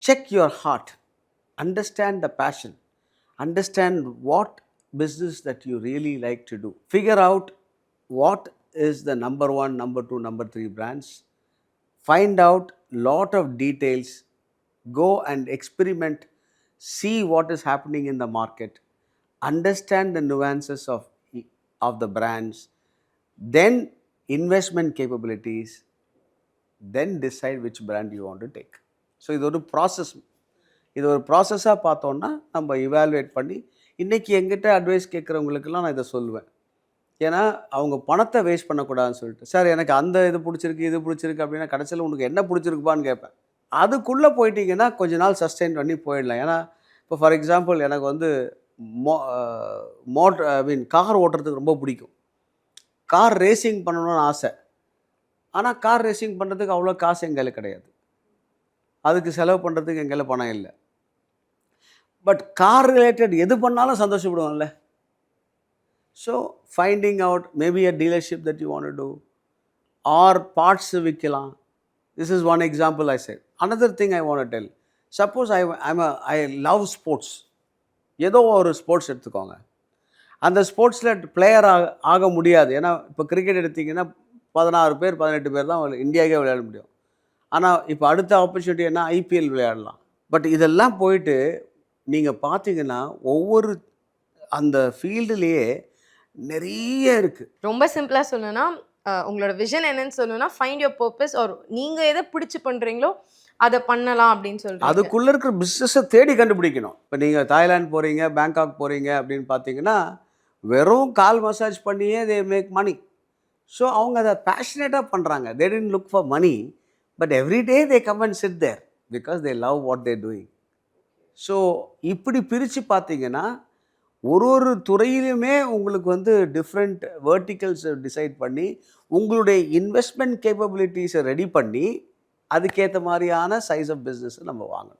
check your heart, understand the passion, understand what business that you really like to do. Figure out what is the number one, number two, number three brands. Find out lot of details. Go and experiment. See what is happening in the market. Understand the nuances of, of the brands. Then investment capabilities. Then decide which brand you want to take. So இது ஒரு process இது ஒரு ப்ராசஸாக பார்த்தோன்னா நம்ம evaluate பண்ணி இன்றைக்கி எங்கிட்ட advice கேட்குறவங்களுக்கெல்லாம் நான் இதை சொல்லுவேன். ஏன்னா அவங்க பணத்தை வேஸ்ட் பண்ணக்கூடாதுன்னு சொல்லிட்டு. சார் எனக்கு அந்த இது பிடிச்சிருக்கு இது பிடிச்சிருக்கு அப்படின்னா கடைசியில் உனக்கு என்ன பிடிச்சிருக்குப்பான்னு கேட்பேன். அதுக்குள்ளே போயிட்டீங்கன்னா கொஞ்ச நாள் சஸ்டெயின் பண்ணி போயிடலாம். ஏன்னா இப்போ ஃபார் எக்ஸாம்பிள் எனக்கு வந்து மோ மோட்டர் ஐ மீன் கார் ஓட்டுறதுக்கு ரொம்ப பிடிக்கும். கார் ரேசிங் பண்ணணும்னு ஆசை. ஆனால் கார் ரேசிங் பண்ணுறதுக்கு அவ்வளோ காசு எங்களுக்கு கிடையாது. அதுக்கு செலவு பண்ணுறதுக்கு எங்கேயில் பணம் இல்லை. பட் கார் ரிலேட்டட் எது பண்ணாலும் சந்தோஷப்படுவோம்ல so finding out maybe a dealership that you want to or parts விற்கலாம் this is one example I said another thing I want tell suppose I I'm I love sports ஏதோ ஒரு sports எடுத்துக்கோங்க. அந்த ஸ்போர்ட்ஸில் player ஆக ஆக முடியாது. ஏன்னா இப்போ கிரிக்கெட் எடுத்திங்கன்னா பதினாறு பேர் பதினெட்டு பேர் தான் இந்தியாவுக்கே விளையாட முடியும். ஆனால் இப்போ அடுத்த ஆப்பர்ச்சுனிட்டி என்ன? ஐபிஎல் விளையாடலாம். பட் இதெல்லாம் போயிட்டு நீங்கள் பார்த்தீங்கன்னா ஒவ்வொரு அந்த ஃபீல்டுலேயே நிறைய இருக்குது ரொம்ப சிம்பிளா சொல்லணும்னா உங்களோட விஷன் என்னன்னு சொல்லணும்னா ஃபைண்ட் யோர் பர்பஸ் ஒரு நீங்க எதை பிடிச்சி பண்றீங்களோ அதை பண்ணலாம் அப்படின்னு சொல்றீங்க. அதுக்குள்ளே இருக்கிற பிஸ்னஸை தேடி கண்டுபிடிக்கணும். இப்போ நீங்கள் தாய்லாந்து போகிறீங்க பேங்காக் போகிறீங்க அப்படின்னு பார்த்தீங்கன்னா வெறும் கால் மசாஜ் பண்ணியே தே மேக் மணி ஸோ அவங்க அதை பேஷனேட்டாக பண்ணுறாங்க they tend look for money but every day they come and sit there because they love what they doing so இப்படி பிரித்து பார்த்தீங்கன்னா ஒரு ஒரு துறையிலுமே உங்களுக்கு வந்து டிஃப்ரெண்ட் வேர்ட்டிகல்ஸ் டிசைட் பண்ணி உங்களுடைய இன்வெஸ்ட்மெண்ட் கேப்பபிலிட்டிஸை ரெடி பண்ணி அதுக்கேற்ற மாதிரியான சைஸ் ஆஃப் பிஸ்னஸை நம்ம வாங்கணும்.